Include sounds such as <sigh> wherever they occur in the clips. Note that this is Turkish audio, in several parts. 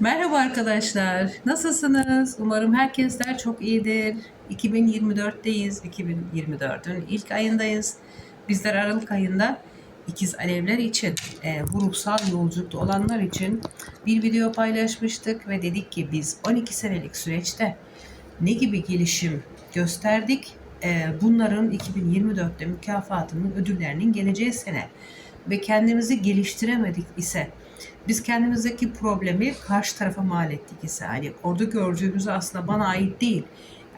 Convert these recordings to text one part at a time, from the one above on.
Merhaba arkadaşlar. Nasılsınız? Umarım herkesler çok iyidir. 2024'teyiz. 2024'ün ilk ayındayız. Bizler Aralık ayında ikiz alevler için, e, bu ruhsal yolculukta olanlar için bir video paylaşmıştık ve dedik ki biz 12 senelik süreçte ne gibi gelişim gösterdik? E, bunların 2024'te mükafatının, ödüllerinin geleceği sene ve kendimizi geliştiremedik ise biz kendimizdeki problemi karşı tarafa mal ettik ise hani orada gördüğümüzü aslında bana ait değil.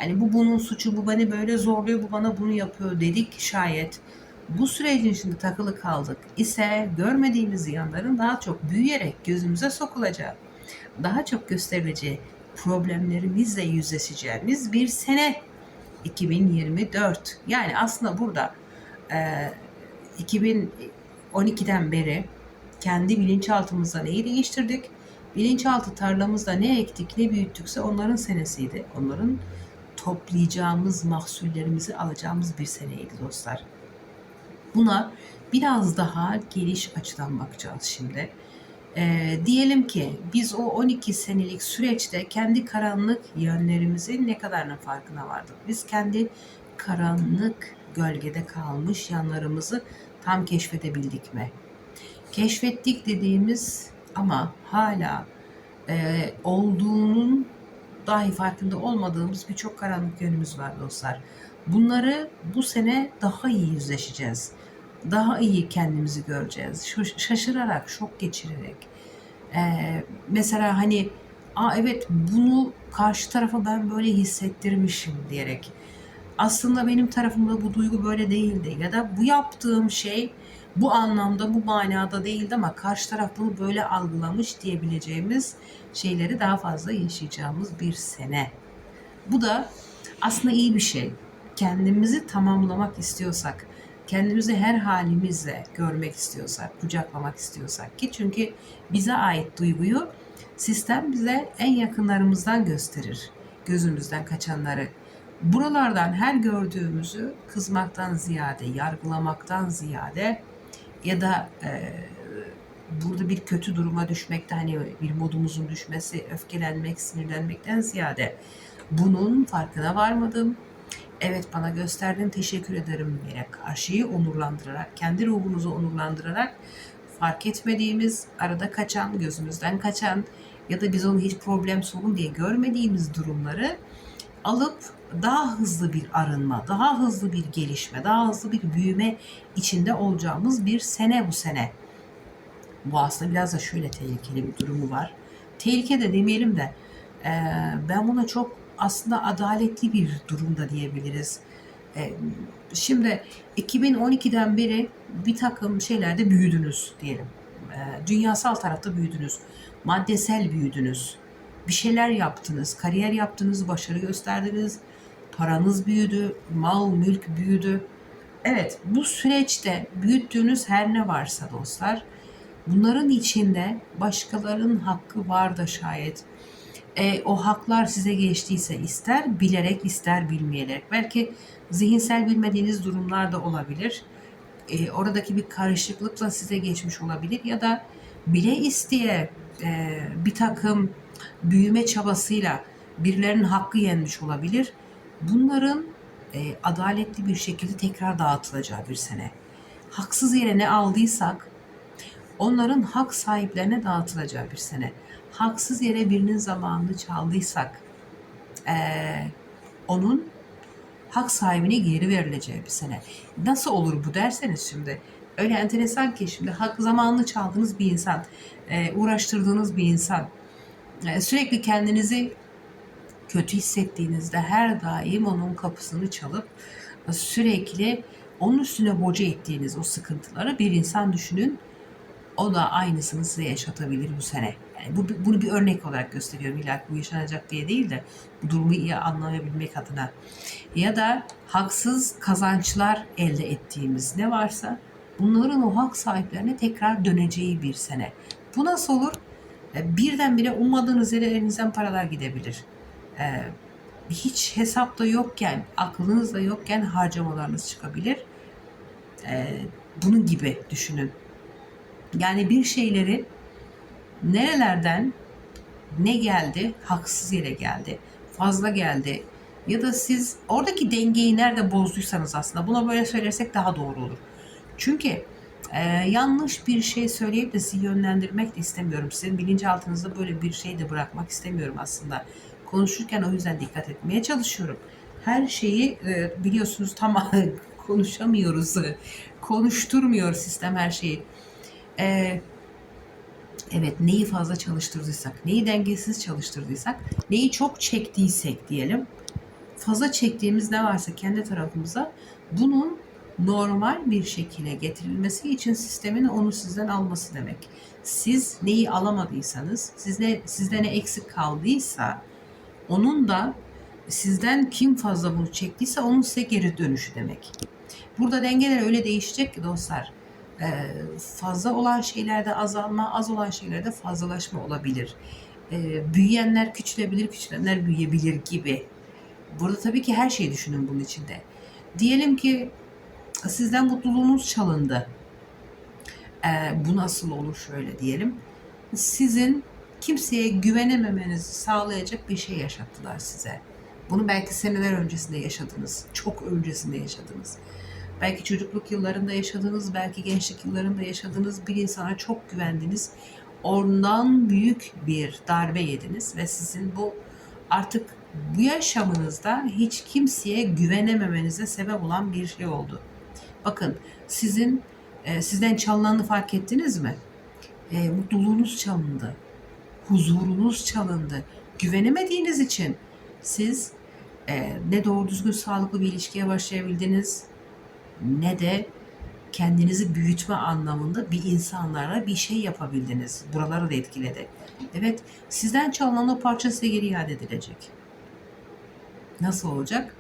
Yani bu bunun suçu, bu beni böyle zorluyor, bu bana bunu yapıyor dedik şayet. Bu sürecin içinde takılı kaldık ise görmediğimiz yanların daha çok büyüyerek gözümüze sokulacağı, daha çok gösterileceği problemlerimizle yüzleşeceğimiz bir sene 2024. Yani aslında burada e, 2012'den beri kendi bilinçaltımızda neyi değiştirdik? Bilinçaltı tarlamızda ne ektik, ne büyüttükse onların senesiydi. Onların toplayacağımız mahsullerimizi alacağımız bir seneydi dostlar. Buna biraz daha geniş açıdan bakacağız şimdi. Ee, diyelim ki biz o 12 senelik süreçte kendi karanlık yönlerimizin ne kadarının farkına vardık. Biz kendi karanlık gölgede kalmış yanlarımızı tam keşfedebildik mi? Keşfettik dediğimiz ama hala e, olduğunun dahi farkında olmadığımız birçok karanlık yönümüz var dostlar. Bunları bu sene daha iyi yüzleşeceğiz. Daha iyi kendimizi göreceğiz. Şaşırarak, şok geçirerek. E, mesela hani Aa evet bunu karşı tarafa ben böyle hissettirmişim diyerek. Aslında benim tarafımda bu duygu böyle değildi ya da bu yaptığım şey bu anlamda, bu manada değildi ama karşı taraf bunu böyle algılamış diyebileceğimiz şeyleri daha fazla yaşayacağımız bir sene. Bu da aslında iyi bir şey. Kendimizi tamamlamak istiyorsak, kendimizi her halimizle görmek istiyorsak, kucaklamak istiyorsak ki çünkü bize ait duyguyu sistem bize en yakınlarımızdan gösterir. Gözümüzden kaçanları. Buralardan her gördüğümüzü kızmaktan ziyade, yargılamaktan ziyade ya da e, burada bir kötü duruma düşmekte hani bir modumuzun düşmesi, öfkelenmek, sinirlenmekten ziyade bunun farkına varmadım. Evet bana gösterdin teşekkür ederim diyerek karşıyı onurlandırarak, kendi ruhumuzu onurlandırarak fark etmediğimiz, arada kaçan, gözümüzden kaçan ya da biz onu hiç problem sorun diye görmediğimiz durumları alıp daha hızlı bir arınma, daha hızlı bir gelişme, daha hızlı bir büyüme içinde olacağımız bir sene bu sene. Bu aslında biraz da şöyle tehlikeli bir durumu var. Tehlike de demeyelim de e, ben buna çok aslında adaletli bir durumda diyebiliriz. E, şimdi 2012'den beri bir takım şeylerde büyüdünüz diyelim. E, dünyasal tarafta büyüdünüz. Maddesel büyüdünüz bir şeyler yaptınız, kariyer yaptınız, başarı gösterdiniz, paranız büyüdü, mal, mülk büyüdü. Evet, bu süreçte büyüttüğünüz her ne varsa dostlar, bunların içinde başkalarının hakkı var da şayet. E, o haklar size geçtiyse ister bilerek ister bilmeyerek. Belki zihinsel bilmediğiniz durumlar da olabilir. E, oradaki bir karışıklıkla size geçmiş olabilir ya da bile isteye e, bir takım büyüme çabasıyla birilerinin hakkı yenmiş olabilir. Bunların e, adaletli bir şekilde tekrar dağıtılacağı bir sene. Haksız yere ne aldıysak onların hak sahiplerine dağıtılacağı bir sene. Haksız yere birinin zamanını çaldıysak e, onun hak sahibine geri verileceği bir sene. Nasıl olur bu derseniz şimdi öyle enteresan ki şimdi hak zamanını çaldığınız bir insan, e, uğraştırdığınız bir insan e, sürekli kendinizi kötü hissettiğinizde her daim onun kapısını çalıp sürekli onun üstüne boca ettiğiniz o sıkıntıları bir insan düşünün. O da aynısını size yaşatabilir bu sene. Yani bu, bunu bir örnek olarak gösteriyorum. İlla bu yaşanacak diye değil de bu durumu iyi anlayabilmek adına. Ya da haksız kazançlar elde ettiğimiz ne varsa bunların o hak sahiplerine tekrar döneceği bir sene. Bu nasıl olur? E, birdenbire ummadığınız yere elinizden paralar gidebilir. E, hiç hesapta yokken, aklınızda yokken harcamalarınız çıkabilir. E, bunun gibi düşünün. Yani bir şeyleri nerelerden ne geldi? Haksız yere geldi. Fazla geldi. Ya da siz oradaki dengeyi nerede bozduysanız aslında buna böyle söylersek daha doğru olur. Çünkü e, yanlış bir şey söyleyip de sizi yönlendirmek de istemiyorum. Sizin bilinçaltınızda böyle bir şey de bırakmak istemiyorum aslında. Konuşurken o yüzden dikkat etmeye çalışıyorum. Her şeyi e, biliyorsunuz tam <laughs> konuşamıyoruz. Konuşturmuyor sistem her şeyi. E, evet neyi fazla çalıştırdıysak, neyi dengesiz çalıştırdıysak, neyi çok çektiysek diyelim. Fazla çektiğimiz ne varsa kendi tarafımıza bunun normal bir şekilde getirilmesi için sistemin onu sizden alması demek. Siz neyi alamadıysanız, sizde, sizde ne eksik kaldıysa onun da sizden kim fazla bunu çektiyse onun size geri dönüşü demek. Burada dengeler öyle değişecek ki dostlar. Ee, fazla olan şeylerde azalma, az olan şeylerde fazlalaşma olabilir. Ee, büyüyenler küçülebilir, küçülenler büyüyebilir gibi. Burada tabii ki her şeyi düşünün bunun içinde. Diyelim ki sizden mutluluğunuz çalındı. Ee, bu nasıl olur şöyle diyelim. Sizin kimseye güvenememenizi sağlayacak bir şey yaşattılar size. Bunu belki seneler öncesinde yaşadınız. Çok öncesinde yaşadınız. Belki çocukluk yıllarında yaşadınız, belki gençlik yıllarında yaşadınız. Bir insana çok güvendiniz. Ondan büyük bir darbe yediniz ve sizin bu artık bu yaşamınızda hiç kimseye güvenememenize sebep olan bir şey oldu. Bakın sizin e, sizden çalınanı fark ettiniz mi? E, mutluluğunuz çalındı. Huzurunuz çalındı. Güvenemediğiniz için siz e, ne doğru düzgün sağlıklı bir ilişkiye başlayabildiniz ne de kendinizi büyütme anlamında bir insanlara bir şey yapabildiniz. Buraları da etkiledi. Evet, sizden çalınan o parça size geri iade edilecek. Nasıl olacak?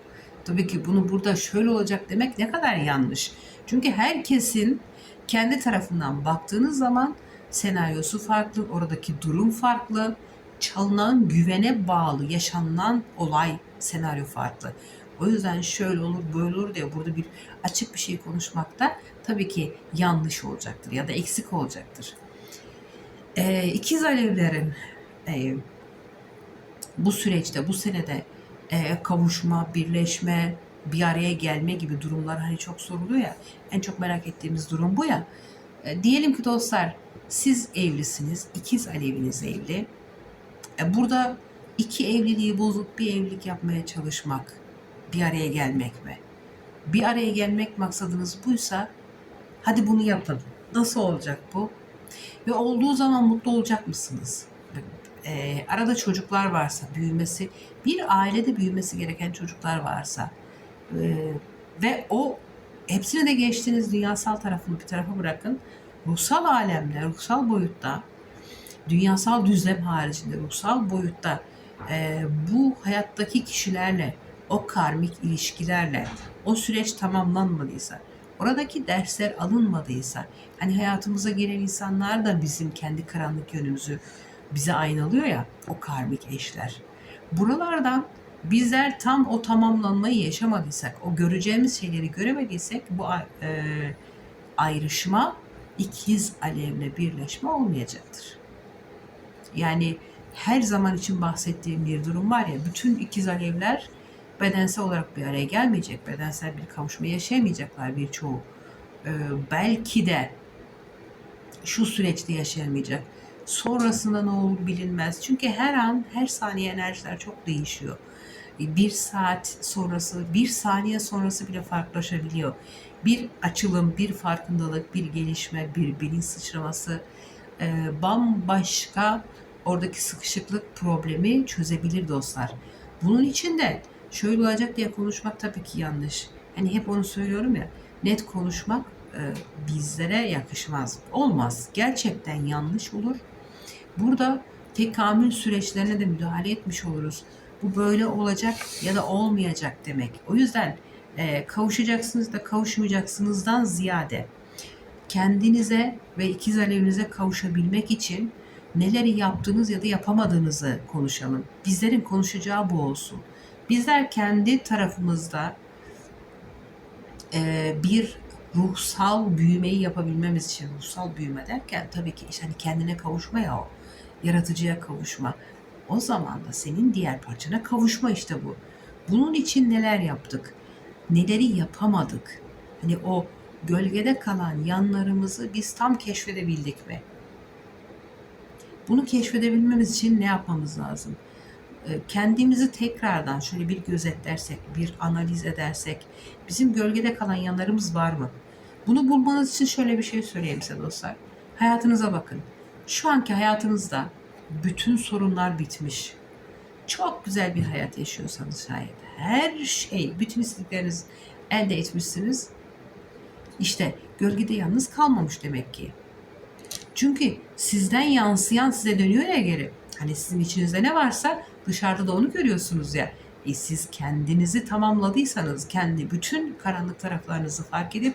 Tabii ki bunu burada şöyle olacak demek ne kadar yanlış. Çünkü herkesin kendi tarafından baktığınız zaman senaryosu farklı, oradaki durum farklı, çalınan güvene bağlı yaşanılan olay senaryo farklı. O yüzden şöyle olur böyle olur diye burada bir açık bir şey konuşmakta tabii ki yanlış olacaktır ya da eksik olacaktır. Ee, ikiz alevlerin e, bu süreçte bu senede e, kavuşma, birleşme, bir araya gelme gibi durumlar hani çok soruluyor ya. En çok merak ettiğimiz durum bu ya. E, diyelim ki dostlar siz evlisiniz, ikiz aleviniz evli. E, burada iki evliliği bozup bir evlilik yapmaya çalışmak, bir araya gelmek mi? Bir araya gelmek maksadınız buysa hadi bunu yapın. Nasıl olacak bu? Ve olduğu zaman mutlu olacak mısınız? E, arada çocuklar varsa büyümesi, bir ailede büyümesi gereken çocuklar varsa e, ve o hepsini de geçtiğiniz dünyasal tarafını bir tarafa bırakın. Ruhsal alemde, ruhsal boyutta, dünyasal düzlem haricinde ruhsal boyutta e, bu hayattaki kişilerle, o karmik ilişkilerle o süreç tamamlanmadıysa, oradaki dersler alınmadıysa, hani hayatımıza giren insanlar da bizim kendi karanlık yönümüzü bize aynalıyor ya, o karmik eşler. Buralardan bizler tam o tamamlanmayı yaşamadıysak, o göreceğimiz şeyleri göremediysek bu e, ayrışma ikiz alevle birleşme olmayacaktır. Yani her zaman için bahsettiğim bir durum var ya, bütün ikiz alevler bedensel olarak bir araya gelmeyecek, bedensel bir kavuşma yaşayamayacaklar birçoğu. Ee, belki de şu süreçte yaşayamayacak. Sonrasında ne olur bilinmez. Çünkü her an, her saniye enerjiler çok değişiyor. Bir saat sonrası, bir saniye sonrası bile farklılaşabiliyor. Bir açılım, bir farkındalık, bir gelişme, bir bilinç sıçraması e, bambaşka oradaki sıkışıklık problemi çözebilir dostlar. Bunun için de şöyle olacak diye konuşmak tabii ki yanlış. Hani hep onu söylüyorum ya, net konuşmak e, bizlere yakışmaz. Olmaz. Gerçekten yanlış olur. Burada tekamül süreçlerine de müdahale etmiş oluruz. Bu böyle olacak ya da olmayacak demek. O yüzden e, kavuşacaksınız da kavuşmayacaksınızdan ziyade kendinize ve ikiz alevinize kavuşabilmek için neleri yaptığınız ya da yapamadığınızı konuşalım. Bizlerin konuşacağı bu olsun. Bizler kendi tarafımızda e, bir ruhsal büyümeyi yapabilmemiz için ruhsal büyüme derken tabii ki işte hani kendine kavuşma ya o yaratıcıya kavuşma O zaman da senin diğer parçana kavuşma işte bu. Bunun için neler yaptık? Neleri yapamadık? Hani o gölgede kalan yanlarımızı biz tam keşfedebildik mi? Bunu keşfedebilmemiz için ne yapmamız lazım? Ee, Kendimizi tekrardan şöyle bir gözetlersek, bir analiz edersek, bizim gölgede kalan yanlarımız var mı? Bunu bulmanız için şöyle bir şey söyleyeyim size dostlar. Hayatınıza bakın. Şu anki hayatınızda bütün sorunlar bitmiş. Çok güzel bir hayat yaşıyorsanız şayet. Her şey, bütün istedikleriniz elde etmişsiniz. İşte gölgede yalnız kalmamış demek ki. Çünkü sizden yansıyan size dönüyor ya geri. Hani sizin içinizde ne varsa dışarıda da onu görüyorsunuz ya. E siz kendinizi tamamladıysanız, kendi bütün karanlık taraflarınızı fark edip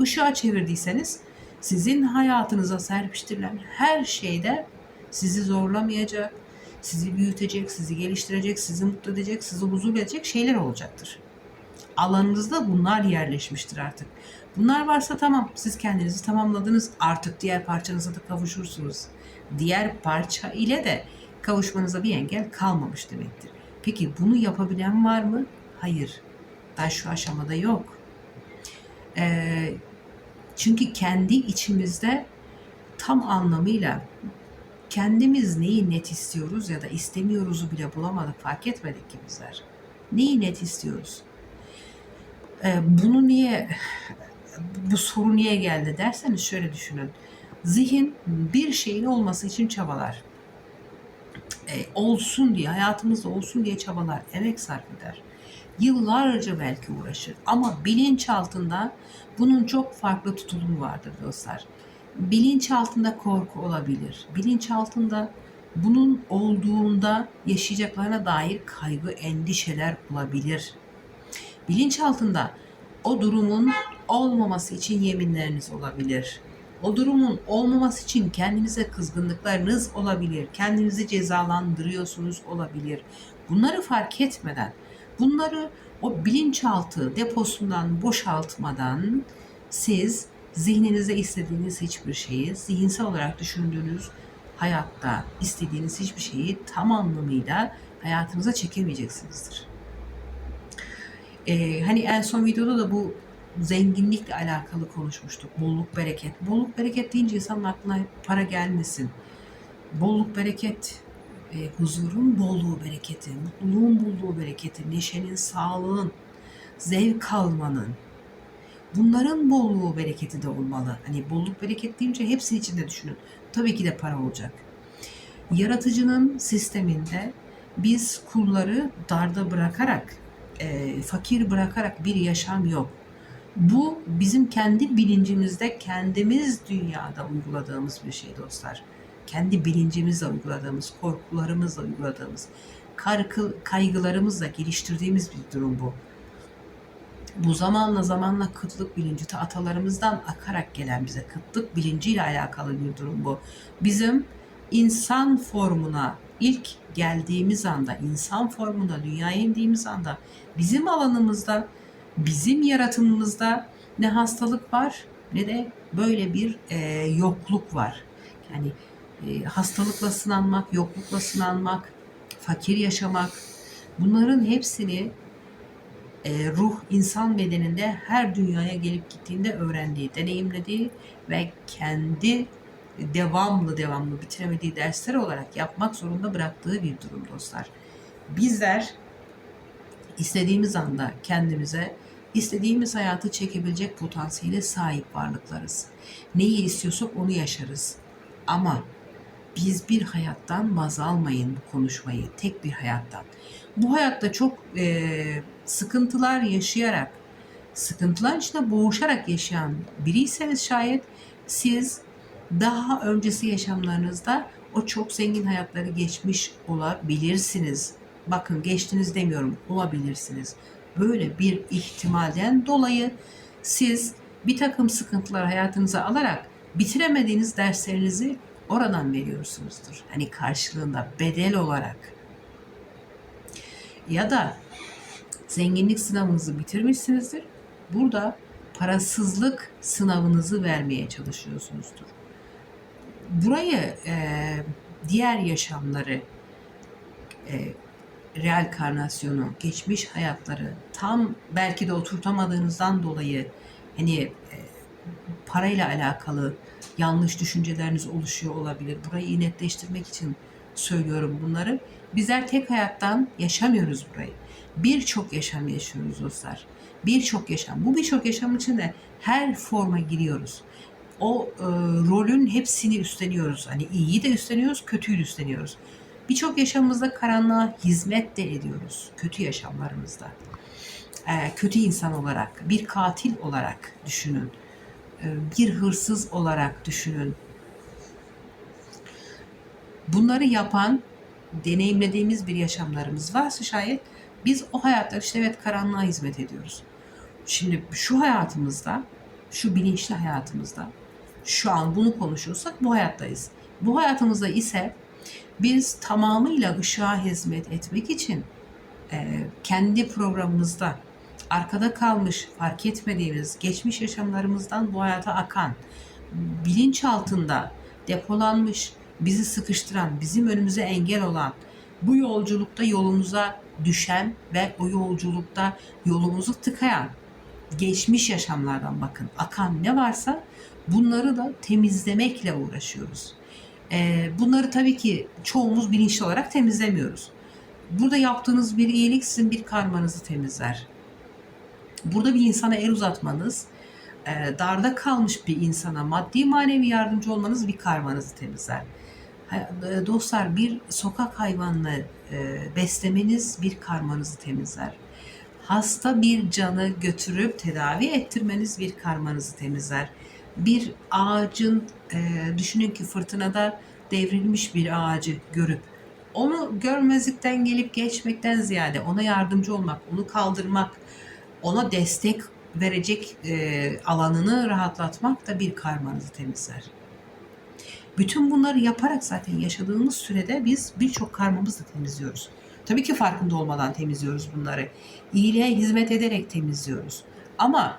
ışığa çevirdiyseniz sizin hayatınıza serpiştirilen her şeyde sizi zorlamayacak, sizi büyütecek, sizi geliştirecek, sizi mutlu edecek, sizi huzur edecek şeyler olacaktır. Alanınızda bunlar yerleşmiştir artık. Bunlar varsa tamam siz kendinizi tamamladınız artık diğer parçanıza da kavuşursunuz. Diğer parça ile de kavuşmanıza bir engel kalmamış demektir. Peki bunu yapabilen var mı? Hayır. Daha şu aşamada yok. Ee, çünkü kendi içimizde tam anlamıyla kendimiz neyi net istiyoruz ya da istemiyoruzu bile bulamadık, fark etmedik ki bizler. Neyi net istiyoruz? Ee, bunu niye, bu soru niye geldi derseniz şöyle düşünün. Zihin bir şeyin olması için çabalar. Ee, olsun diye, hayatımızda olsun diye çabalar, emek sarf eder. Yıllarca belki uğraşır ama bilinç altında bunun çok farklı tutulumu vardır dostlar. Bilinç altında korku olabilir. Bilinç altında bunun olduğunda yaşayacaklarına dair kaygı, endişeler olabilir. Bilinç altında o durumun olmaması için yeminleriniz olabilir. O durumun olmaması için kendinize kızgınlıklarınız olabilir. Kendinizi cezalandırıyorsunuz olabilir. Bunları fark etmeden, bunları o bilinçaltı deposundan boşaltmadan siz zihninize istediğiniz hiçbir şeyi, zihinsel olarak düşündüğünüz hayatta istediğiniz hiçbir şeyi tam anlamıyla hayatınıza çekemeyeceksinizdir. Ee, hani en son videoda da bu zenginlikle alakalı konuşmuştuk. Bolluk bereket. Bolluk bereket deyince insanın aklına para gelmesin. Bolluk bereket, e, huzurun bolluğu bereketi, mutluluğun bolluğu bereketi, neşenin, sağlığın, zevk almanın, bunların bolluğu bereketi de olmalı. Hani bolluk bereket deyince hepsi içinde düşünün. Tabii ki de para olacak. Yaratıcının sisteminde biz kulları darda bırakarak, e, fakir bırakarak bir yaşam yok. Bu bizim kendi bilincimizde, kendimiz dünyada uyguladığımız bir şey dostlar. Kendi bilincimizle uyguladığımız, korkularımızla uyguladığımız, kaygılarımızla geliştirdiğimiz bir durum bu. Bu zamanla zamanla kıtlık bilinci ta atalarımızdan akarak gelen bize kıtlık bilinciyle alakalı bir durum bu. Bizim insan formuna ilk geldiğimiz anda, insan formuna dünyaya indiğimiz anda bizim alanımızda, bizim yaratımımızda ne hastalık var ne de böyle bir e, yokluk var. Yani e, hastalıkla sınanmak, yoklukla sınanmak, fakir yaşamak bunların hepsini e, ruh insan bedeninde her dünyaya gelip gittiğinde öğrendiği, deneyimlediği ve kendi devamlı devamlı bitiremediği dersler olarak yapmak zorunda bıraktığı bir durum dostlar. Bizler istediğimiz anda kendimize istediğimiz hayatı çekebilecek potansiyele sahip varlıklarız. Neyi istiyorsak onu yaşarız. Ama biz bir hayattan baz almayın bu konuşmayı, tek bir hayattan. Bu hayatta çok e, sıkıntılar yaşayarak, sıkıntılar içinde boğuşarak yaşayan biriyseniz şayet siz daha öncesi yaşamlarınızda o çok zengin hayatları geçmiş olabilirsiniz. Bakın geçtiniz demiyorum, olabilirsiniz. Böyle bir ihtimalden dolayı siz bir takım sıkıntılar hayatınıza alarak bitiremediğiniz derslerinizi oradan veriyorsunuzdur. Hani karşılığında bedel olarak. Ya da zenginlik sınavınızı bitirmişsinizdir. Burada parasızlık sınavınızı vermeye çalışıyorsunuzdur. Burayı e, diğer yaşamları e, reenkarnasyonu, geçmiş hayatları tam belki de oturtamadığınızdan dolayı hani e, parayla alakalı yanlış düşünceleriniz oluşuyor olabilir. Burayı netleştirmek için söylüyorum bunları. Bizler tek hayattan yaşamıyoruz burayı. Birçok yaşam yaşıyoruz dostlar. Birçok yaşam. Bu birçok yaşam içinde her forma giriyoruz. O e, rolün hepsini üstleniyoruz. Hani iyiyi de üstleniyoruz, kötüyü de üstleniyoruz. Birçok yaşamımızda karanlığa hizmet de ediyoruz. Kötü yaşamlarımızda. E, kötü insan olarak, bir katil olarak düşünün. Bir hırsız olarak düşünün. Bunları yapan, deneyimlediğimiz bir yaşamlarımız varsa şayet biz o hayatlar işte evet karanlığa hizmet ediyoruz. Şimdi şu hayatımızda, şu bilinçli hayatımızda şu an bunu konuşuyorsak bu hayattayız. Bu hayatımızda ise biz tamamıyla ışığa hizmet etmek için kendi programımızda arkada kalmış, fark etmediğimiz geçmiş yaşamlarımızdan bu hayata akan, bilinç altında depolanmış, bizi sıkıştıran, bizim önümüze engel olan, bu yolculukta yolumuza düşen ve o yolculukta yolumuzu tıkayan geçmiş yaşamlardan bakın akan ne varsa bunları da temizlemekle uğraşıyoruz. Ee, bunları tabii ki çoğumuz bilinçli olarak temizlemiyoruz. Burada yaptığınız bir iyilik sizin bir karmanızı temizler. Burada bir insana el uzatmanız, e, darda kalmış bir insana maddi manevi yardımcı olmanız bir karmanızı temizler. E, Dostlar bir sokak hayvanını e, beslemeniz bir karmanızı temizler. Hasta bir canı götürüp tedavi ettirmeniz bir karmanızı temizler. Bir ağacın düşünün ki fırtınada devrilmiş bir ağacı görüp onu görmezlikten gelip geçmekten ziyade ona yardımcı olmak, onu kaldırmak, ona destek verecek e, alanını rahatlatmak da bir karmanızı temizler. Bütün bunları yaparak zaten yaşadığımız sürede biz birçok karmamızı temizliyoruz. Tabii ki farkında olmadan temizliyoruz bunları. İyiliğe hizmet ederek temizliyoruz. Ama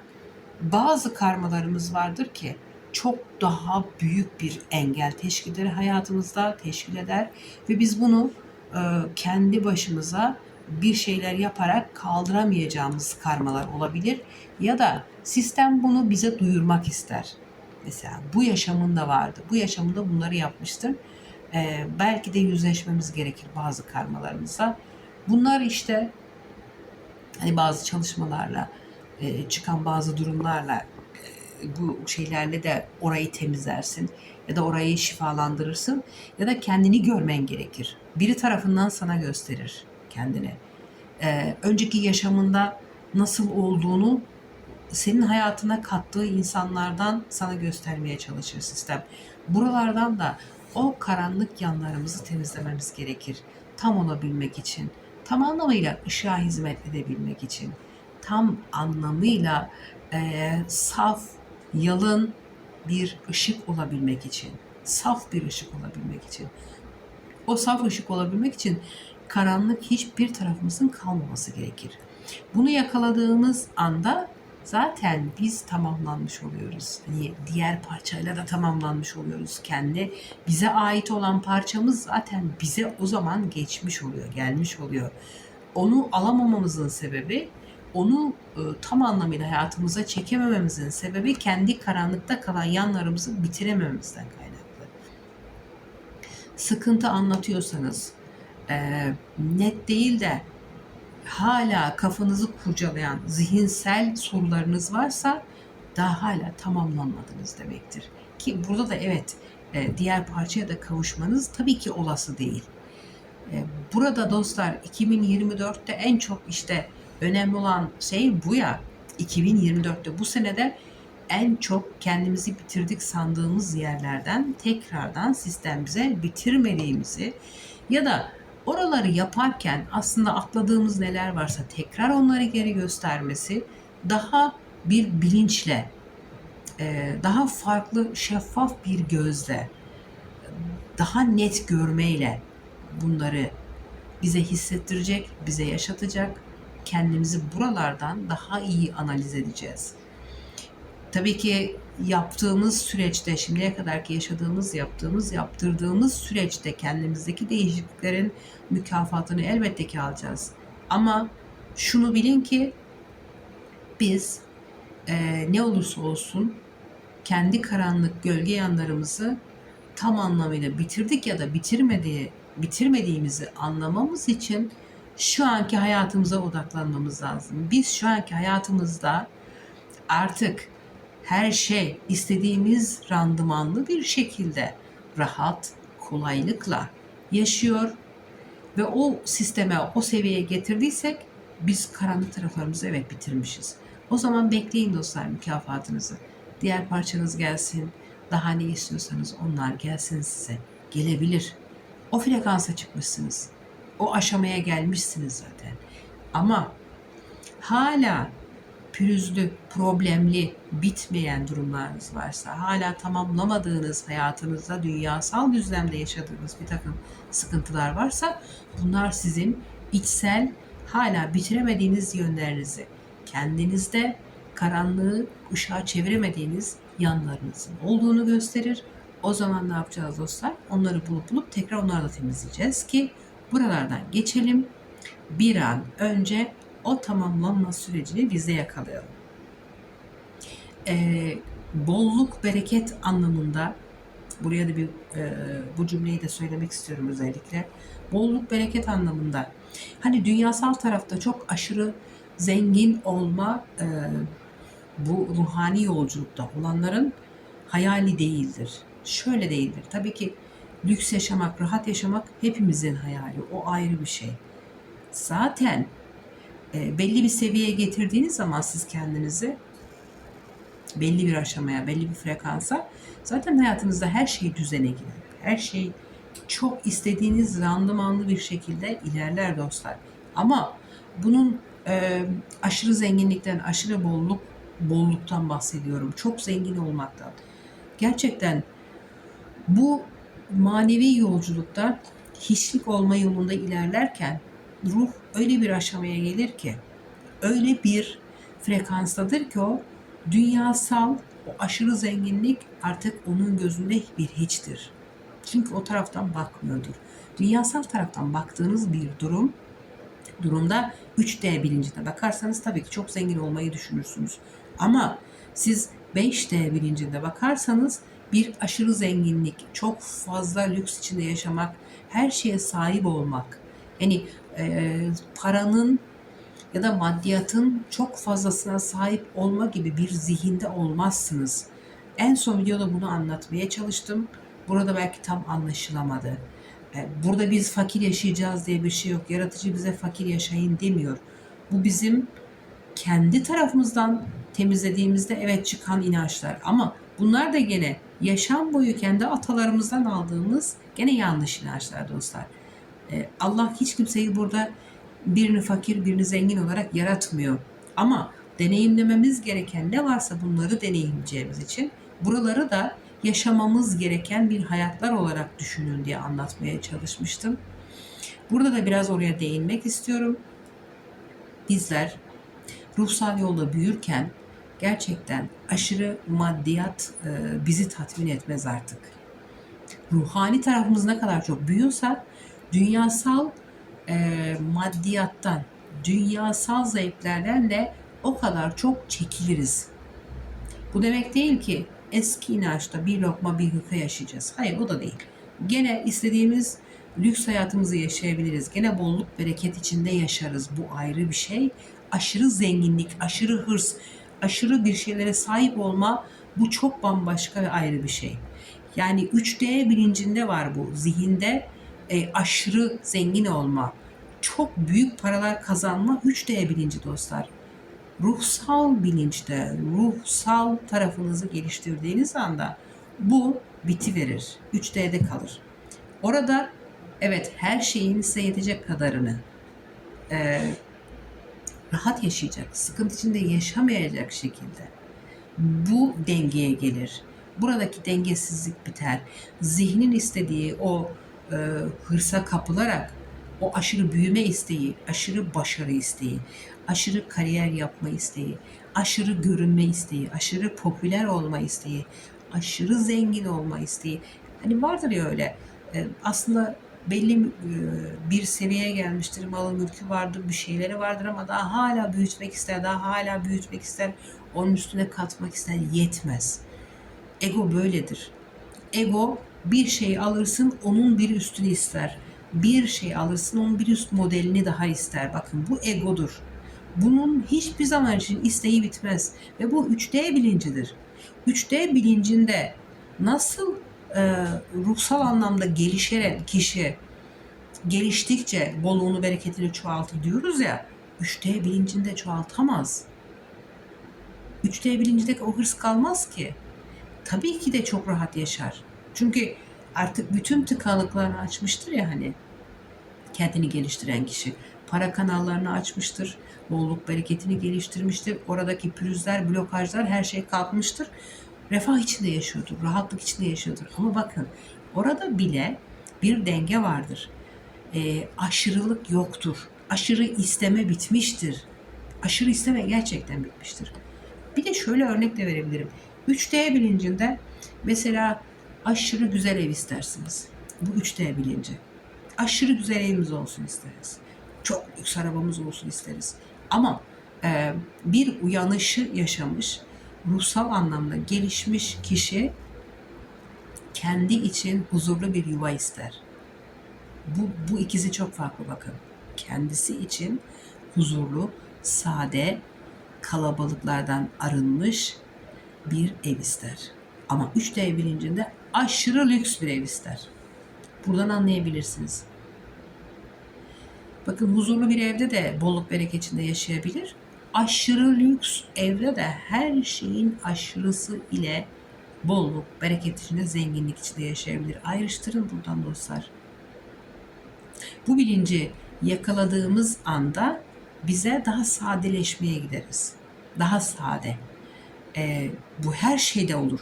bazı karmalarımız vardır ki çok daha büyük bir engel teşkil eder hayatımızda teşkil eder ve biz bunu e, kendi başımıza bir şeyler yaparak kaldıramayacağımız karmalar olabilir ya da sistem bunu bize duyurmak ister. Mesela bu yaşamında vardı. Bu yaşamında bunları yapmıştır. Ee, belki de yüzleşmemiz gerekir bazı karmalarımıza. Bunlar işte hani bazı çalışmalarla e, çıkan bazı durumlarla e, bu şeylerle de orayı temizlersin ya da orayı şifalandırırsın ya da kendini görmen gerekir. Biri tarafından sana gösterir kendini. Ee, önceki yaşamında nasıl olduğunu senin hayatına kattığı insanlardan sana göstermeye çalışır sistem. Buralardan da o karanlık yanlarımızı temizlememiz gerekir. Tam olabilmek için, tam anlamıyla ışığa hizmet edebilmek için, tam anlamıyla eee, saf, yalın bir ışık olabilmek için, saf bir ışık olabilmek için. O saf ışık olabilmek için karanlık hiçbir tarafımızın kalmaması gerekir. Bunu yakaladığımız anda zaten biz tamamlanmış oluyoruz. Hani diğer parçayla da tamamlanmış oluyoruz. Kendi bize ait olan parçamız zaten bize o zaman geçmiş oluyor, gelmiş oluyor. Onu alamamamızın sebebi onu e, tam anlamıyla hayatımıza çekemememizin sebebi kendi karanlıkta kalan yanlarımızı bitiremememizden kaynaklı. Sıkıntı anlatıyorsanız e, net değil de hala kafanızı kurcalayan zihinsel sorularınız varsa daha hala tamamlanmadınız demektir. Ki burada da evet e, diğer parçaya da kavuşmanız tabii ki olası değil. E, Burada dostlar 2024'te en çok işte önemli olan şey bu ya. 2024'te bu senede en çok kendimizi bitirdik sandığımız yerlerden tekrardan sistem bize bitirmediğimizi ya da oraları yaparken aslında atladığımız neler varsa tekrar onları geri göstermesi daha bir bilinçle, e, daha farklı şeffaf bir gözle, daha net görmeyle bunları bize hissettirecek, bize yaşatacak. Kendimizi buralardan daha iyi analiz edeceğiz. Tabii ki yaptığımız süreçte, şimdiye kadarki yaşadığımız, yaptığımız, yaptırdığımız süreçte kendimizdeki değişikliklerin mükafatını elbette ki alacağız. Ama şunu bilin ki biz e, ne olursa olsun kendi karanlık gölge yanlarımızı tam anlamıyla bitirdik ya da bitirmediği bitirmediğimizi anlamamız için şu anki hayatımıza odaklanmamız lazım. Biz şu anki hayatımızda artık her şey istediğimiz randımanlı bir şekilde rahat, kolaylıkla yaşıyor ve o sisteme, o seviyeye getirdiysek biz karanlık taraflarımızı evet bitirmişiz. O zaman bekleyin dostlar mükafatınızı. Diğer parçanız gelsin. Daha ne istiyorsanız onlar gelsin size. Gelebilir. O frekansa çıkmışsınız. O aşamaya gelmişsiniz zaten. Ama hala pürüzlü, problemli, bitmeyen durumlarınız varsa, hala tamamlamadığınız hayatınızda dünyasal düzlemde yaşadığınız bir takım sıkıntılar varsa bunlar sizin içsel hala bitiremediğiniz yönlerinizi, kendinizde karanlığı ışığa çeviremediğiniz yanlarınızın olduğunu gösterir. O zaman ne yapacağız dostlar? Onları bulup bulup tekrar onları da temizleyeceğiz ki buralardan geçelim. Bir an önce o tamamlanma sürecini bize yakalayalım. Ee, bolluk, bereket anlamında buraya da bir e, bu cümleyi de söylemek istiyorum özellikle. Bolluk, bereket anlamında. Hani dünyasal tarafta çok aşırı zengin olma e, bu ruhani yolculukta olanların hayali değildir. Şöyle değildir. Tabii ki lüks yaşamak, rahat yaşamak hepimizin hayali. O ayrı bir şey. Zaten e, belli bir seviyeye getirdiğiniz zaman siz kendinizi belli bir aşamaya, belli bir frekansa zaten hayatınızda her şey düzene girer. Her şey çok istediğiniz randımanlı bir şekilde ilerler dostlar. Ama bunun e, aşırı zenginlikten, aşırı bolluk, bolluktan bahsediyorum. Çok zengin olmaktan. Gerçekten bu manevi yolculukta hiçlik olma yolunda ilerlerken ruh öyle bir aşamaya gelir ki, öyle bir frekanstadır ki o dünyasal o aşırı zenginlik artık onun gözünde bir hiçtir. Çünkü o taraftan bakmıyordur. Dünyasal taraftan baktığınız bir durum durumda 3D bilincine bakarsanız tabii ki çok zengin olmayı düşünürsünüz. Ama siz 5D bilincinde bakarsanız bir aşırı zenginlik, çok fazla lüks içinde yaşamak, her şeye sahip olmak. Yani e, paranın ya da maddiyatın çok fazlasına sahip olma gibi bir zihinde olmazsınız. En son videoda bunu anlatmaya çalıştım. Burada belki tam anlaşılamadı. E, Burada biz fakir yaşayacağız diye bir şey yok. Yaratıcı bize fakir yaşayın demiyor. Bu bizim kendi tarafımızdan temizlediğimizde evet çıkan inançlar. Ama bunlar da gene yaşam boyu kendi atalarımızdan aldığımız gene yanlış inançlar dostlar. E, Allah hiç kimseyi burada birini fakir birini zengin olarak yaratmıyor. Ama deneyimlememiz gereken ne varsa bunları deneyimleyeceğimiz için buraları da yaşamamız gereken bir hayatlar olarak düşünün diye anlatmaya çalışmıştım. Burada da biraz oraya değinmek istiyorum. Bizler ruhsal yolda büyürken gerçekten aşırı maddiyat e, bizi tatmin etmez artık. Ruhani tarafımız ne kadar çok büyüyorsa dünyasal e, maddiyattan, dünyasal zevklerden de o kadar çok çekiliriz. Bu demek değil ki eski inançta bir lokma bir hıka yaşayacağız. Hayır bu da değil. Gene istediğimiz lüks hayatımızı yaşayabiliriz. Gene bolluk bereket içinde yaşarız. Bu ayrı bir şey. Aşırı zenginlik, aşırı hırs, aşırı bir şeylere sahip olma bu çok bambaşka ve ayrı bir şey. Yani 3D bilincinde var bu. Zihinde e, aşırı zengin olma, çok büyük paralar kazanma 3D bilinci dostlar. Ruhsal bilinçte, ruhsal tarafınızı geliştirdiğiniz anda bu biti verir. 3D'de kalır. Orada evet her şeyin size yetecek kadarını e, rahat yaşayacak, sıkıntı içinde yaşamayacak şekilde bu dengeye gelir. Buradaki dengesizlik biter. Zihnin istediği o e, hırsa kapılarak o aşırı büyüme isteği, aşırı başarı isteği, aşırı kariyer yapma isteği, aşırı görünme isteği, aşırı popüler olma isteği, aşırı zengin olma isteği. Hani vardır ya öyle. e, Aslında belli e, bir seviyeye gelmiştir, malı mülkü vardır, bir şeyleri vardır ama daha hala büyütmek ister, daha hala büyütmek ister, onun üstüne katmak ister, yetmez. Ego böyledir. Ego bir şey alırsın, onun bir üstünü ister. Bir şey alırsın, onun bir üst modelini daha ister. Bakın bu egodur. Bunun hiçbir zaman için isteği bitmez. Ve bu 3D bilincidir. 3D bilincinde nasıl e, ruhsal anlamda gelişen kişi geliştikçe bolluğunu bereketini çoğaltır diyoruz ya 3D bilincinde çoğaltamaz. 3D bilincindeki o hırs kalmaz ki. Tabii ki de çok rahat yaşar. Çünkü artık bütün tıkanıklarını açmıştır ya hani kendini geliştiren kişi. Para kanallarını açmıştır, bolluk bereketini geliştirmiştir. Oradaki pürüzler, blokajlar her şey kalkmıştır. Refah içinde yaşıyordur, rahatlık içinde yaşıyordur. Ama bakın orada bile bir denge vardır. Ee, aşırılık yoktur. Aşırı isteme bitmiştir. Aşırı isteme gerçekten bitmiştir. Bir de şöyle örnek de verebilirim. 3D bilincinde mesela aşırı güzel ev istersiniz. Bu 3D bilinci. Aşırı güzel evimiz olsun isteriz. Çok lüks arabamız olsun isteriz. Ama e, bir uyanışı yaşamış, ruhsal anlamda gelişmiş kişi kendi için huzurlu bir yuva ister. Bu, bu ikisi çok farklı bakın. Kendisi için huzurlu, sade, kalabalıklardan arınmış bir ev ister. Ama 3D bilincinde aşırı lüks bir ev ister. Buradan anlayabilirsiniz. Bakın huzurlu bir evde de bolluk bereket içinde yaşayabilir. Aşırı lüks evde de her şeyin aşırısı ile bolluk, bereket içinde, zenginlik içinde yaşayabilir. Ayrıştırın buradan dostlar. Bu bilinci yakaladığımız anda bize daha sadeleşmeye gideriz. Daha sade. Ee, bu her şeyde olur.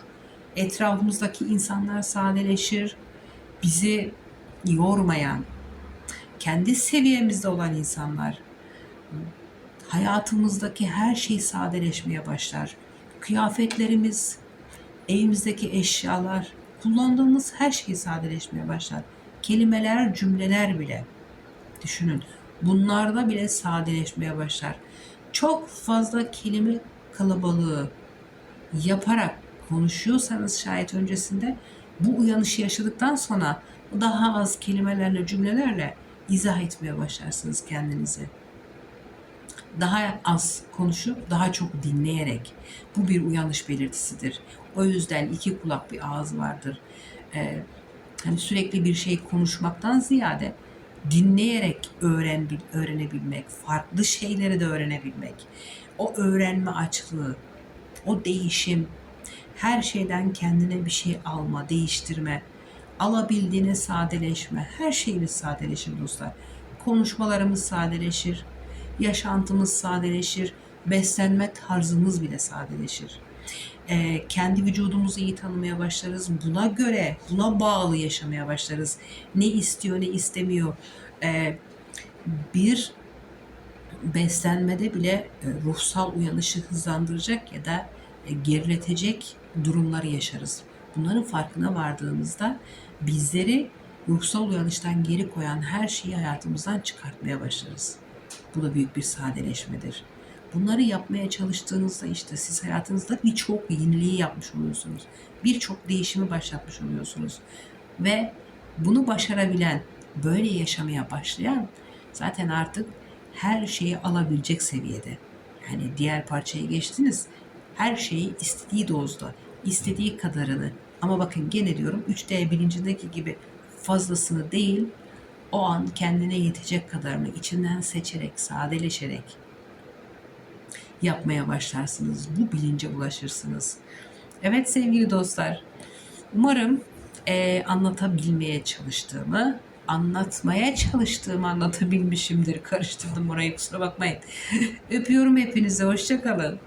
Etrafımızdaki insanlar sadeleşir. Bizi yormayan, kendi seviyemizde olan insanlar hayatımızdaki her şey sadeleşmeye başlar. Kıyafetlerimiz, evimizdeki eşyalar, kullandığımız her şey sadeleşmeye başlar. Kelimeler, cümleler bile. Düşünün. Bunlarda bile sadeleşmeye başlar. Çok fazla kelime kalabalığı yaparak konuşuyorsanız şayet öncesinde bu uyanışı yaşadıktan sonra daha az kelimelerle, cümlelerle izah etmeye başlarsınız kendinizi. Daha az konuşup daha çok dinleyerek. Bu bir uyanış belirtisidir. O yüzden iki kulak bir ağız vardır. Ee, hani sürekli bir şey konuşmaktan ziyade dinleyerek öğren, öğrenebilmek, farklı şeyleri de öğrenebilmek, o öğrenme açlığı, o değişim, her şeyden kendine bir şey alma, değiştirme, alabildiğine sadeleşme, her şeyimiz sadeleşir dostlar. Konuşmalarımız sadeleşir, yaşantımız sadeleşir, beslenme tarzımız bile sadeleşir. Ee, kendi vücudumuzu iyi tanımaya başlarız. Buna göre, buna bağlı yaşamaya başlarız. Ne istiyor, ne istemiyor. Ee, bir beslenmede bile e, ruhsal uyanışı hızlandıracak ya da e, geriletecek durumları yaşarız. Bunların farkına vardığımızda bizleri ruhsal uyanıştan geri koyan her şeyi hayatımızdan çıkartmaya başlarız. Bu da büyük bir sadeleşmedir. Bunları yapmaya çalıştığınızda işte siz hayatınızda birçok yeniliği yapmış oluyorsunuz. Birçok değişimi başlatmış oluyorsunuz. Ve bunu başarabilen, böyle yaşamaya başlayan zaten artık her şeyi alabilecek seviyede. Yani diğer parçaya geçtiniz. Her şeyi istediği dozda, istediği kadarını. Ama bakın gene diyorum 3D bilincindeki gibi fazlasını değil, o an kendine yetecek kadarını içinden seçerek, sadeleşerek yapmaya başlarsınız. Bu bilince ulaşırsınız. Evet sevgili dostlar, umarım e, anlatabilmeye çalıştığımı, anlatmaya çalıştığımı anlatabilmişimdir. Karıştırdım orayı kusura bakmayın. <laughs> Öpüyorum hepinizi. Hoşçakalın.